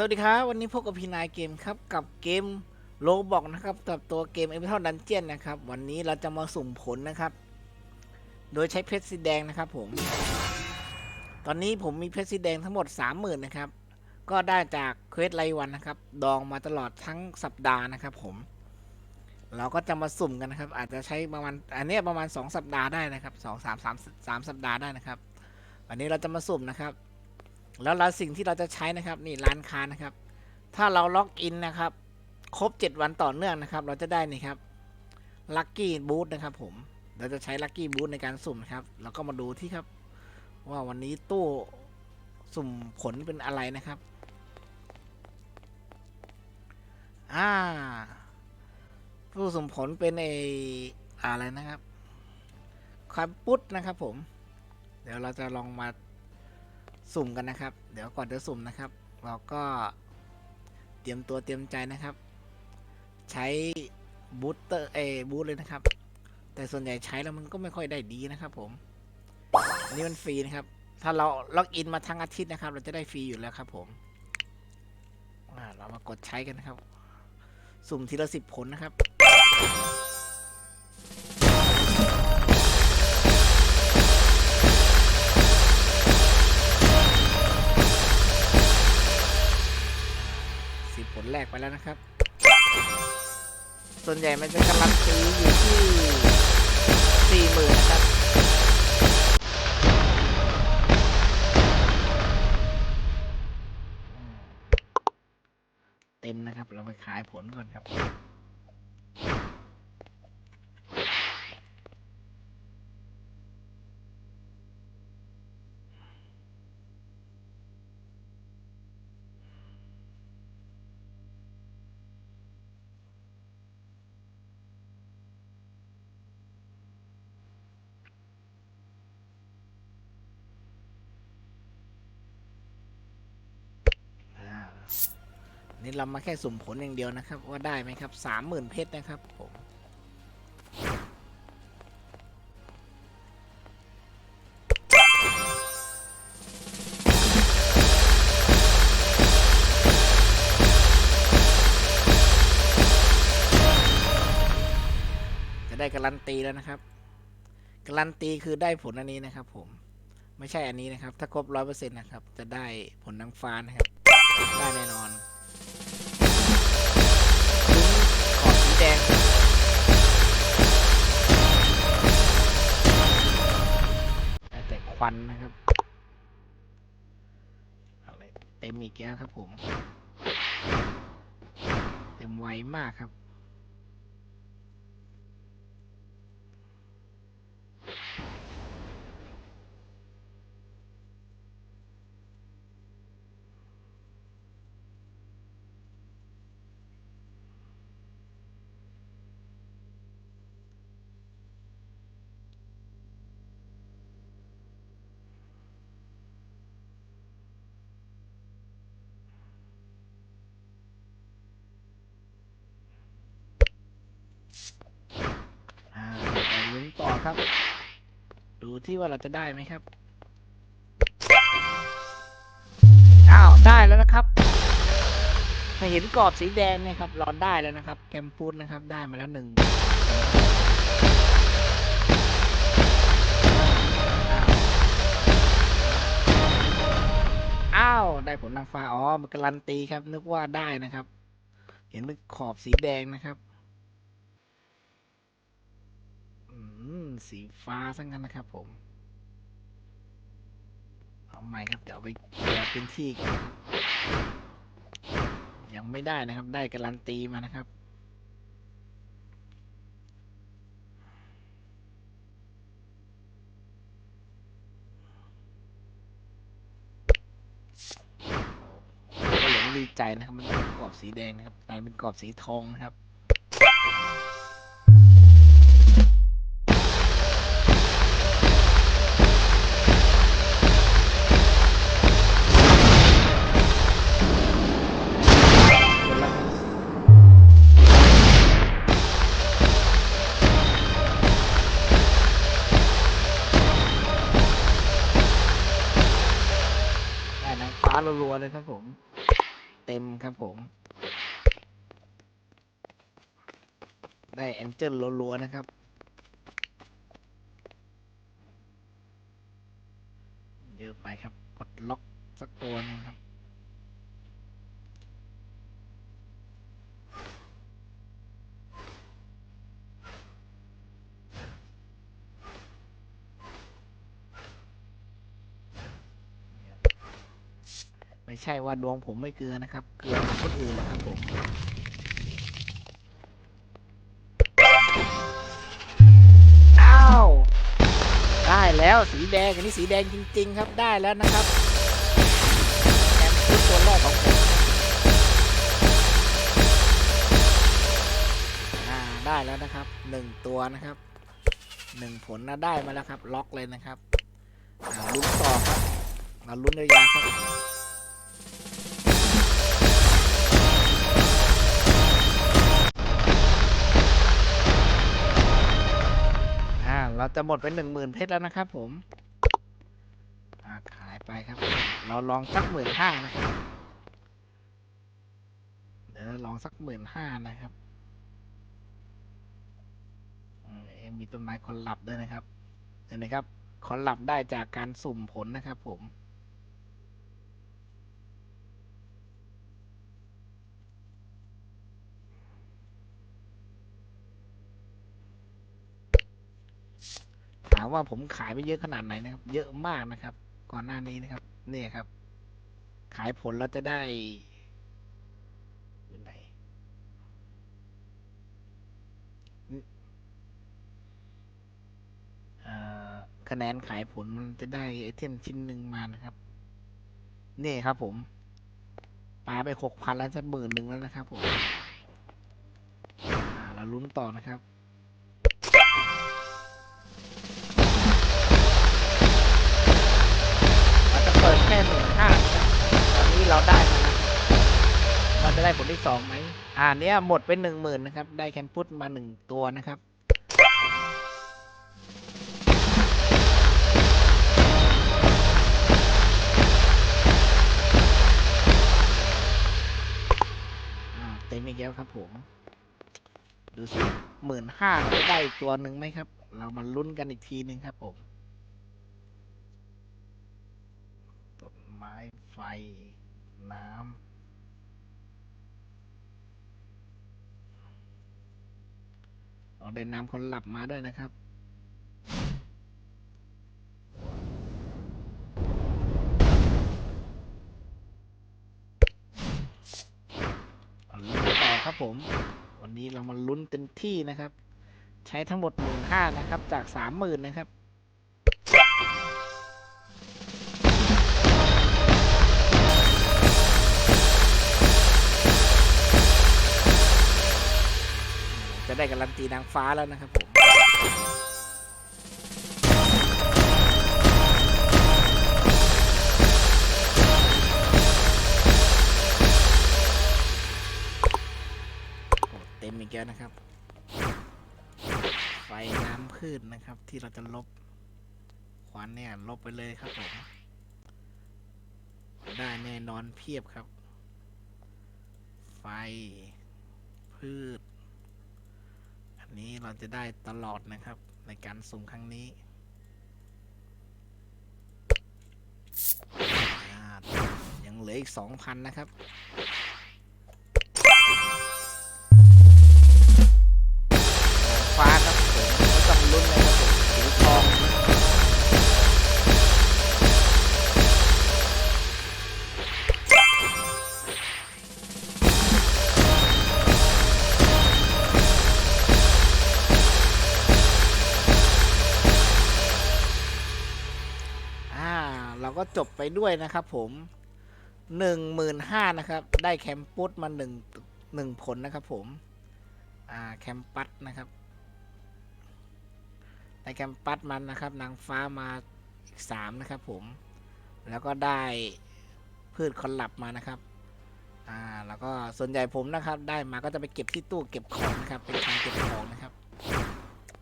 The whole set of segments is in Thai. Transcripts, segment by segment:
สวัสดีครับ วันนี้พบกับพี่นายเกมครับ กับเกมโลบอกนะครับ กับตัวเกมเอ t ิ l ดันเจียนนะครับ วันนี้เราจะมาสุ่มผลนะครับ โดยใช้เพชรสีแดงนะครับผม ตอนนี้ผมมีเพชรสีแดงทั้งหมด 30,000นะครับ ก็ได้จากเควสรายวันนะครับ ดองมาตลอดทั้งสัปดาห์นะครับผม เราก็จะมาสุ่มกันนะครับ อาจจะใช้ประมาณอันนี้ประมาณ 2 สัปดาห์ได้นะครับ2 3 3 3สัปดาห์ได้นะครับ วันนี้เราจะมาสุ่มนะครับ แล้วเราสิ่งที่เราจะใช้นะครับนี่ร้านค้านะครับ ถ้าเราล็อกอินนะครับ ครบ 7 วันต่อเนื่องนะครับ เราจะได้นี่ครับลัคกี้บู t นะครับผมเราจะใช้ลัคกี้บู t ในการสุ่มนะครับเราก็มาดูที่ครับ ว่าวันนี้ตู้สุ่มผลเป็นอะไรนะครับอ่าตู้สุ่มผลเป็นไออะไรนะครับความปุ๊ดนะครับผม เดี๋ยวเราจะลองมา สุ่มกันนะครับ เดี๋ยวก่อนจะสุ่มนะครับ เราก็เตรียมตัวเตรียมใจนะครับ ใช้บูสเตอร์เอบูสเลยนะครับ แต่ส่วนใหญ่ใช้แล้วมันก็ไม่ค่อยได้ดีนะครับ ผมอันนี่มันฟรีนะครับ ถ้าเราล็อกอินมาทั้งอาทิตย์นะครับ เราจะได้ฟรีอยู่แล้วครับผมเรามากดใช้กันนะครับ สุ่มทีละสิบผลนะครับ แรกไปแล้วนะครับ ส่วนใหญ่มันจะการันตีอยู่ที่สี่หมื่นนะครับ เต็มนะครับ เราไปขายผลก่อนครับ นี่เรามาแค่สุ่มผลอย่างเดียวนะครับ ว่าได้ไหมครับสามหมื่นเพชรนะครับผมจะได้การันตีแล้วนะครับการันตีคือได้ผลอันนี้นะครับ ผมไม่ใช่อันนี้นะครับ ถ้าครบร้อยเปอร์เซ็นต์นะครับ จะได้ผลนางฟ้านะครับ ได้แน่นอน ขอบสีแดง แต่ควันนะครับอะไรเต็มอีกแล้วครับผม เต็มไวมากครับ ครับ ดูที่ว่าเราจะได้ไหมครับ อ้าว ได้แล้วนะครับถ้าเห็นกรอบสีแดงเนี่ยครับเราได้แล้วนะครับ แกมพูดนะครับ ได้มาแล้วหนึ่งอ้าว ได้ผลนางฟ้า อ๋อ มันการันตีครับ นึกว่าได้นะครับ เห็นเป็นขอบสีแดงนะครับ สีฟ้าซะงั้นนะครับ ผม เอาใหม่ครับ เดี๋ยวไปเคลียร์พื้นที่ยังไม่ได้นะครับ ได้การันตีมานะครับก็หลงดีใจนะครับ มันเป็นกรอบสีแดงนะครับกลายเป็นกรอบสีทองนะครับ รัวๆเลยครับผม เต็มครับผม ได้แองเจิลรัวๆนะครับ เยอะไปครับกดล็อกสักตัวหนึงครับ ไม่ใช่ว่าดวงผมไม่เกลือนะครับ เกลือของคนอื่นนะครับผมอ้าวได้แล้วสีแดงอันนี้สีแดงจริง ๆ ครับได้แล้วนะครับแอมพุทตัวแรกของผมอ่าได้แล้วนะครับหนึ่งตัวนะครับหนึ่งผลนะได้มาแล้วครับ ล็อกเลยนะครับลุ้นต่อครับมาลุ้นยาวๆครับ เราจะหมดไปหนึ่งหมื่นเพชรแล้วนะครับผมขายไปครับ เราลองสักหมื่นห้านะครับเดี๋ยวเราลองสักหมื่นห้านะครับเอ๊ะมีต้นไม้คนหลับด้วยนะครับเห็นไหมครับคนหลับได้จากการสุ่มผลนะครับผมามว่าผมขายไปเยอะขนาดไหนนะครับ เยอะมากนะครับ ก่อนหน้านี้นะครับ เนี่ยครับ ขายผลเราจะได้อยู่ไหนนี่เอ่อคะแนนขายผลมันจะได้ไอเทมชิ้นหนึ่งมานะครับ นี่ครับผมปาไปหกพันแล้วจะหมื่นหนึ่งแล้วนะครับผมเราลุ้นต่อนะครับ แค่หนึ่งห้าตอนนี้เราได้มาเราจะได้ผลที่สองไหมอ่าเนี้ยหมดเป็นหนึ่งหมื่นนะครับ ได้แคนพุตมาหนึ่งตัวนะครับอ่าเต็มอีกแล้วครับผม ดูสิหมื่นห้าได้ตัวหนึ่งไหมครับ เรามาลุ้นกันอีกทีหนึ่งครับผม ไม้ไฟ น้ำเราได้น้ำคนหลับมาด้วยนะครับลุ้นต่อครับผม วันนี้เรามาลุ้นเต็มที่นะครับ ใช้ทั้งหมดหมื่นห้านะครับ จากสามหมื่นนะครับ จะได้การันตีนางฟ้าแล้วนะครับผมเต็มอีกแล้วนะครับ ไฟน้ำพืชนะครับ ที่เราจะลบควันเนี่ยลบไปเลยครับผมได้แน่นอนเพียบครับ ไฟ พืช นี้เราจะได้ตลอดนะครับ ในการสุ่มครั้งนี้ยังเหลืออีกสองพันนะครับ จบไปด้วยนะครับผมหนึ่งหมื่นห้านะครับ ได้แคมปุสมาหนึ่งหนึ่งผลนะครับผม อ่าแคมปัสนะครับได้แคมปัสมันนะครับ นางฟ้ามาอีกสามนะครับผม แล้วก็ได้พืชคอนลับมานะครับ อ่า แล้วก็ส่วนใหญ่ผมนะครับ ได้มาก็จะไปเก็บที่ตู้เก็บของนะครับ เป็นการเก็บของนะครับ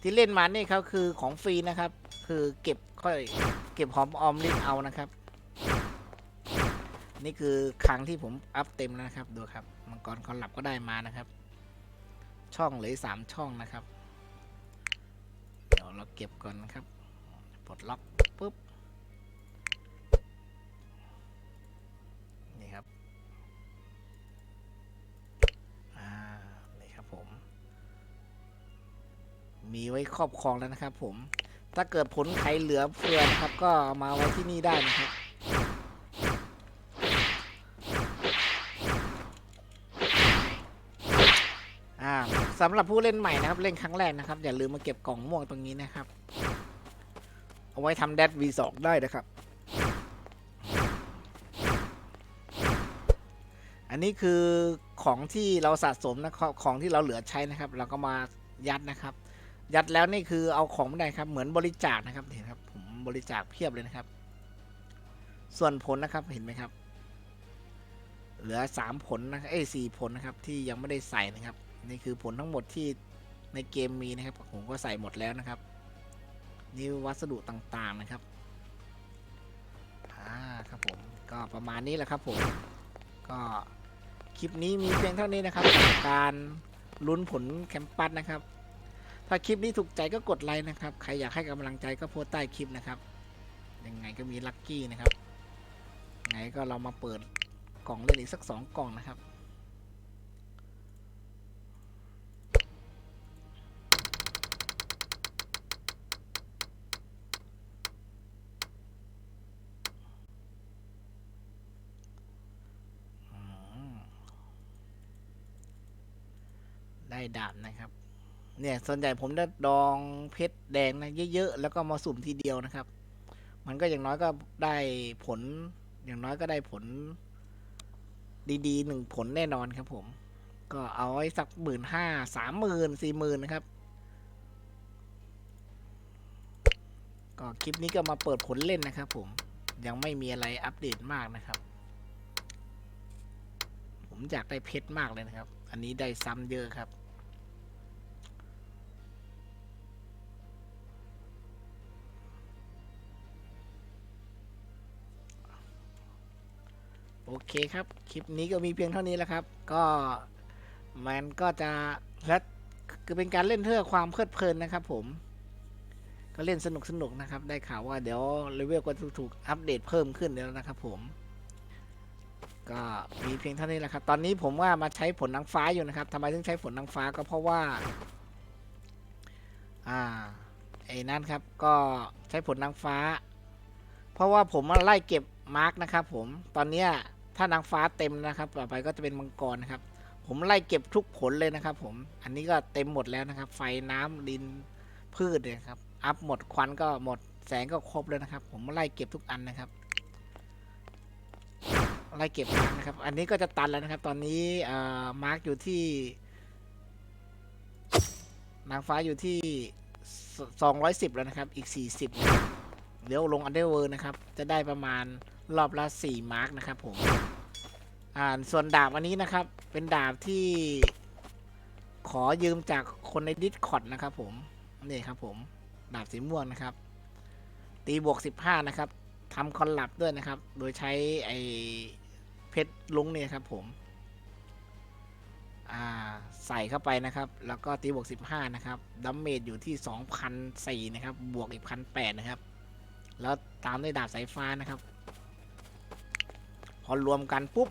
ที่เล่นมานี่เขาคือของฟรีนะครับ คือเก็บค่อยเก็บหอมออมริบเอานะครับ นี่คือครั้งที่ผมอัพเต็มแล้วนะครับ ดูครับ มังกรคอนหลับก็ได้มานะครับ ช่องเหลือสามช่องนะครับ เดี๋ยวเราเก็บก่อนนะครับ ปลดล็อกปุ๊บ นี่ครับ อ่า นี่ครับผม มีไว้ครอบครองแล้วนะครับผม ถ้าเกิดผลไขเหลือเฟือนะครับ ก็มาไว้ที่นี่ได้นะครับ อ่า สำหรับผู้เล่นใหม่นะครับ เล่นครั้งแรกนะครับ อย่าลืมมาเก็บกล่องม่วงตรงนี้นะครับ เอาไว้ทำแดด V2 ได้นะครับ อันนี้คือของที่เราสะสมนะครับของที่เราเหลือใช้นะครับ เราก็มายัดนะครับ ยัดแล้วนี่คือเอาของไม่ได้ครับ เหมือนบริจาคนะครับเห็นครับ ผมบริจาคเพียบเลยนะครับ ส่วนผลนะครับเห็นไหมครับ เหลือสามผลนะเอ้สี่ผลนะครับ ที่ยังไม่ได้ใส่นะครับ นี่คือผลทั้งหมดที่ในเกมมีนะครับ ผมก็ใส่หมดแล้วนะครับ นี่วัสดุต่างๆนะครับอ่าครับผมก็ประมาณนี้แหละครับผมก็คลิปนี้มีเพียงเท่านี้นะครับ การลุ้นผลแคมปัสนะครับ ถ้าคลิปนี้ถูกใจก็กดไลค์นะครับ ใครอยากให้กำลังใจก็โพสใต้คลิปนะครับ ยังไงก็มีลัคกี้นะครับ ไงก็เรามาเปิดกล่องเล่นอีกสักสองกล่องนะครับ ดาบนะครับ เนี่ยส่วนใหญ่ผมจะดองเพชรแดงนะเยอะๆแล้วก็มาสุ่มทีเดียวนะครับ มันก็อย่างน้อยก็ได้ผล อย่างน้อยก็ได้ผล ดีๆหนึ่งผลแน่นอนครับ ผม ก็เอาไว้สักหมื่นห้าสามหมื่นสี่หมื่นนะครับก็คลิปนี้ก็มาเปิดผลเล่นนะครับ ผมยังไม่มีอะไรอัปเดตมากนะครับ ผมอยากได้เพชรมากเลยนะครับ อันนี้ได้ซ้ำเยอะครับ โอเคครับ คลิปนี้ก็มีเพียงเท่านี้แล้วครับ ก็มันก็จะและคือเป็นการเล่นเพื่อความเพลิดเพลินนะครับ ผม ก็เล่นสนุกสนุกนะครับ ได้ข่าวว่าเดี๋ยวเลเวลก็ถูกอัปเดตเพิ่มขึ้นแล้วนะครับ ผม ก็มีเพียงเท่านี้แหละครับ ตอนนี้ผมว่ามาใช้ผลนางฟ้าอยู่นะครับทำไมถึงใช้ผลนางฟ้าก็เพราะว่า อ่าไอ้นั่นครับก็ใช้ผลนางฟ้า เพราะว่าผมมาไล่เก็บมาร์กนะครับผมตอนเนี้ย ถ้านางฟ้าเต็มนะครับ ต่อไปก็จะเป็นมังกรนะครับ ผมไล่เก็บทุกผลเลยนะครับ ผม อันนี้ก็เต็มหมดแล้วนะครับ ไฟน้ำดินพืชเนี่ยครับ อัพหมดควันก็หมดแสงก็ครบแล้วนะครับ ผมไล่เก็บทุกอันนะครับ ไล่เก็บนะครับ อันนี้ก็จะตันแล้วนะครับ ตอนนี้อ่ามาร์กอยู่ที่นางฟ้าอยู่ที่ 210 แล้วนะครับ อีก 40นะครับเดี๋ยวลงอันเดอร์เวิร์นะครับ จะได้ประมาณ รอบละ4มาร์กนะครับผมอ่าส่วนดาบอันนี้นะครับ เป็นดาบที่ขอยืมจากคนในดิสคอ r d นะครับผม นี่ครับผม ดาบสีม่วงนะครับ ตีบวก 15 นะครับทำคอนลับด้วยนะครับ โดยใช้ไอเพชรลุงเนี่ยครับผม อ่า ใส่เข้าไปนะครับ แล้วก็ตีบวก 15 นะครับดัมเมจอยู่ที่2,004นะครับ บวกอีก1,800นะครับ แล้วตามด้วยดาบสายฟ้านะครับ อรวมกันปุ๊บ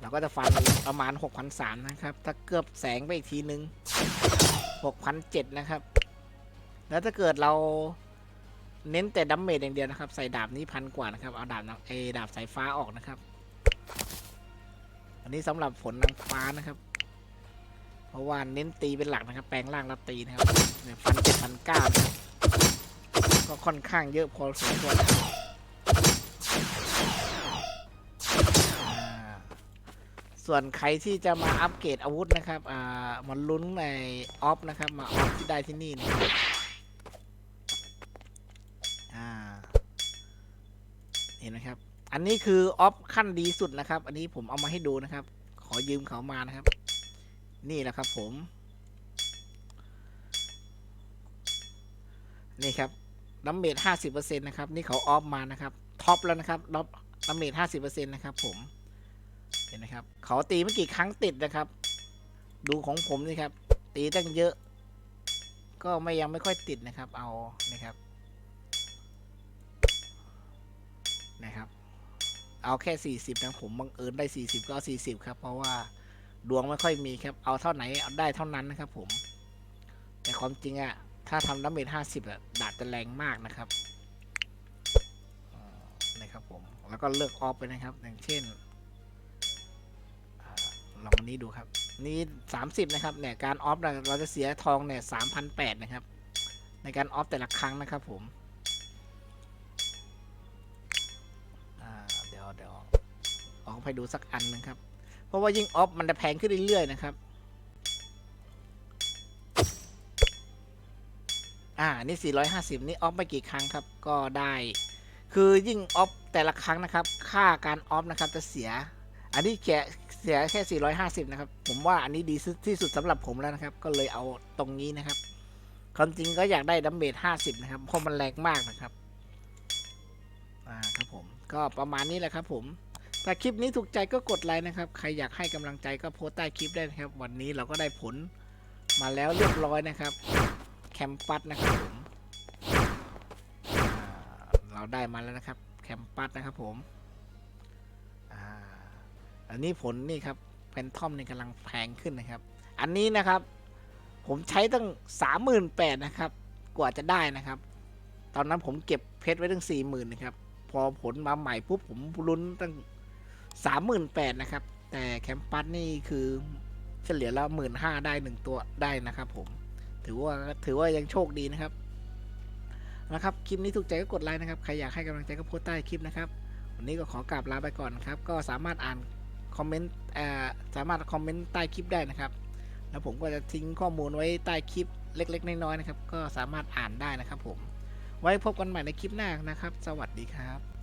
เราก็จะฟันประมาณ6,003นะครับ ถ้าเกือบแสงไปอีกทีนึง6,007นะครับ แล้วถ้าเกิดเราเน้นแต่ดัมเมจอย่างเดียวนะครับ ใส่ดาบนี้พันกว่านะครับ เอาดาบเอดาบสายฟ้าออกนะครับ อันนี้สำหรับผลนางฟ้านะครับ เพราะว่าเน้นตีเป็นหลักนะครับ แปลงร่างแล้วตีนะครับเนี่ยฟันเจ็ดพันเก้าก็ค่อนข้างเยอะพอสมควรนะครับ ส่วนใครที่จะมาอัปเกรดอาวุธนะครับอ่ามันลุ้นในออฟนะครับ มาออฟที่ได้ที่นี่นะครับอ่าเห็นไหมครับ อันนี้คือออฟขั้นดีสุดนะครับ อันนี้ผมเอามาให้ดูนะครับ ขอยืมเขามานะครับ นี่แหละครับผมนี่ครับดัมเมจห้าสิบเปอร์เซ็นต์นะครับ นี่เขาออฟมานะครับ ท็อปแล้วนะครับท็อปดาเมจห้าสิบเปอร์เซ็นต์นะครับผม เห็นไหมครับเขาตีไม่กี่ครั้งติดนะครับ ดูของผมนี่ครับ ตีตั้งเยอะ ก็ไม่ยังไม่ค่อยติดนะครับ เอานะครับนะครับ เอาแค่ 40นะผมบังเอิญได้ 40 ก็เอา40 ครับ เพราะว่าดวงไม่ค่อยมีครับ เอาเท่าไหนเอาได้เท่านั้นนะครับ ผม แต่ความจริงอะถ้าทำดาเมจ50อะดาบจะแรงมากนะครับนะครับผม แล้วก็เลือกออฟไปนะครับ อย่างเช่น ลองอันนี้ดูครับ นี่ 30 นะครับเนี่ยการออฟเราจะเสียทองเนี่ย3,800นแปดนะครับ ในการออฟแต่ละครั้งนะครับผมเดี๋ยวเดี๋ยวออกไปดูสักอันหนึงครับ เพราะว่ายิ่งออฟมันจะแพงขึ้นเรื่อยๆนะครับอ่า นี่ 450 นี่ ออฟไปกี่ครั้ง ครับ ก็ได้ คือยิ่ง ออฟ แต่ละครั้งนะครับ ค่าการ ออฟ นะครับ จะเสีย อันนี้แค่ เสียแค่ 450 นะครับ ผมว่าอันนี้ดีที่สุดสำหรับผมแล้วนะครับ ก็เลยเอาตรงนี้นะครับความจริงก็อยากได้ดัมเบล50 นะครับ เพราะมันแรงมากนะครับ อ่าครับผม ก็ประมาณนี้แหละครับผม ถ้าคลิปนี้ถูกใจก็กดไลค์นะครับ ใครอยากให้กำลังใจก็โพสใต้คลิปได้นะครับ วันนี้เราก็ได้ผลมาแล้วเรียบร้อยนะครับ แคมปัสนะครับผม เราได้มาแล้วนะครับ แคมปัสนะครับผม อันนี้ผลนี่ครับแพนทอมนี่กำลังแพงขึ้นนะครับ อันนี้นะครับ ผมใช้ตั้งสามหมื่นแปดนะครับ กว่าจะได้นะครับ ตอนนั้นผมเก็บเพชรไว้ตั้งสี่หมื่นนะครับ พอผลมาใหม่ปุ๊บผมลุ้นตั้งสามหมื่นแปดนะครับ แต่แคมปัสนี่คือเฉลี่ยแล้วหมื่นห้าได้หนึ่งตัวได้นะครับ ผม ถือว่าถือว่ายังโชคดีนะครับนะครับ คลิปนี้ถูกใจก็กดไลค์นะครับ ใครอยากให้กำลังใจก็โพสต์ใต้คลิปนะครับ วันนี้ก็ขอกราบลาไปก่อนนครับ ก็สามารถอ่าน คอมเมนต์สามารถคอมเมนต์ใต้คลิปได้นะครับ แล้วผมก็จะทิ้งข้อมูลไว้ใต้คลิปเล็ก ๆ น้อยๆนะครับ ก็สามารถอ่านได้นะครับผม ไว้พบกันใหม่ในคลิปหน้านะครับ สวัสดีครับ